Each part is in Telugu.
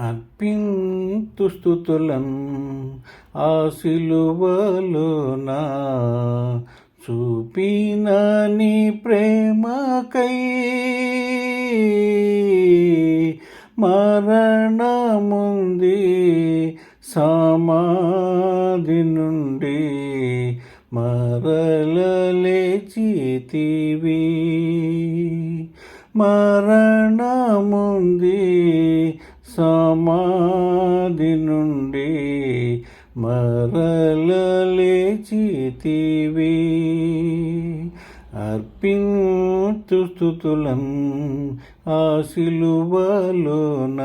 అర్పింతు స్థుతులం ఆ సిలువలోన చూపిన నీ ప్రేమకై మరణముంది సమాధి నుండి మరలలేచితివి మరణముంది సమాధి నుండి మరలలేచితివి. అర్పింతు స్థుతులం ఆ సిలువలోన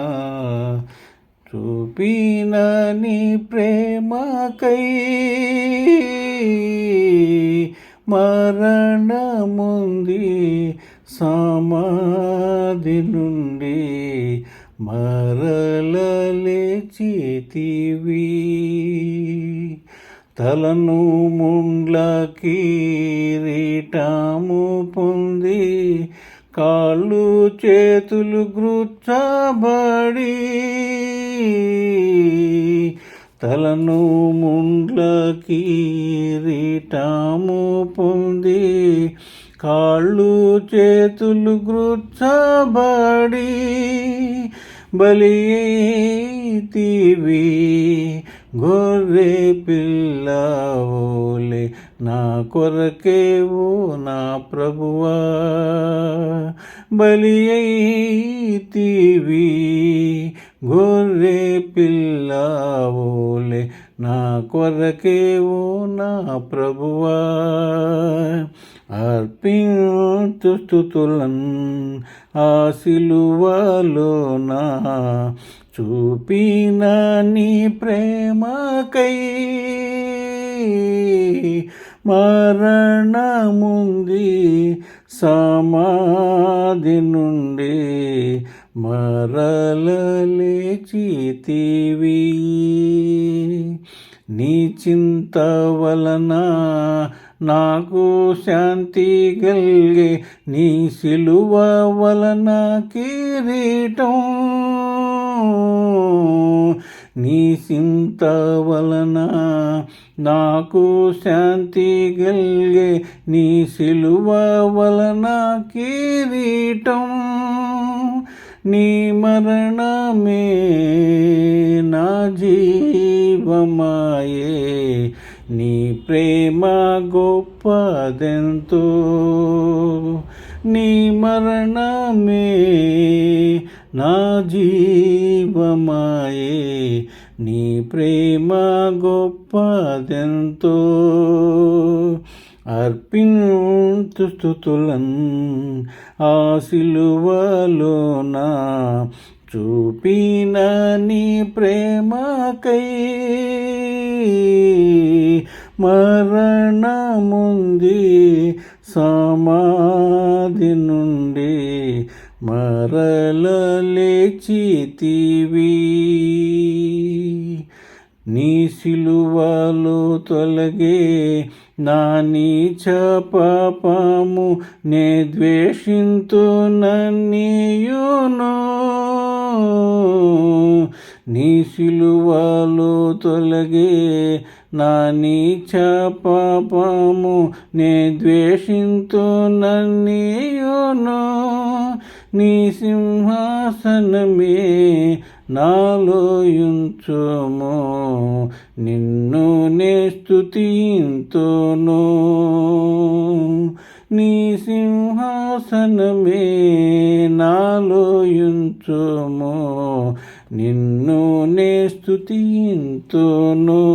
చూపిన నీ ప్రేమకై మరణముంది సమాధి నుండి మరలలేచితివి తలను ముండ్ల కిరీటము పొంది కాళ్ళు చేతులు గృచ్చబడి. తలను ముండ్ల కిరీటము పొంది కాళ్ళు చేతులు గృచ్చబడి బలితీవి గొర్రె పిల్లవోలే నా కొరకేవో నా ప్రభువా. బలి తీవి గొర్రె పిల్లవోలే నా కొరకేవో నా ప్రభువా అర్పించు స్థుతులన్ ఆ సిలువలోనా చూపిన నీ ప్రేమకై మరణముంది సమాధి నుండి మరలలేచితివి నీ చింత వలన నాకు శాంతి గల్గే నీ సిలువ వలన కిరీటం. నీ చింత వలన నాకు శాంతి గల్గే నీ సిలువ వలన కిరీటం. నీ మరణమే నా జీవమాయే. నీ ప్రేమ గొప్పదెంతో. నీ మరణమే నా జీవమాయే. నీ ప్రేమ గొప్పదెంతో. అర్పించు స్థుతులన్ ఆ సిలువలోన చూపిన నీ ప్రేమకై మరణముంది సమాధి నుండి మరలలేచితివి నీ సిలువలు తొలగే నా నీచ పాపము నే ద్వేషింతు నన్నీయును. నీ సిలువలు తొలగే నా నీచ పాపము నే ద్వేషింతు నన్నీయును. నీ సింహాసనమే నాలో యుంచుము నిన్ను నే స్తుతింతును. నీ సింహాసనమే నాలో యుంచుము నిన్ను నే స్తుతింతును.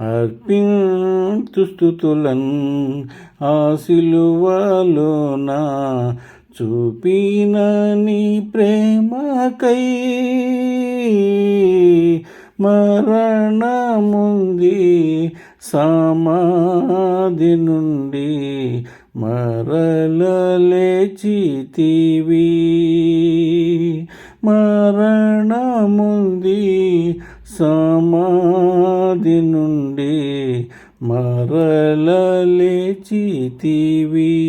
అర్పించు స్థుతులన్ ఆ సిలువలోనా చూపిన నీ ప్రేమకై మరణముంది సమాధి నుండి మరలలేచితివి. మరణముంది సమాధి నుండి మరలలేచితివి.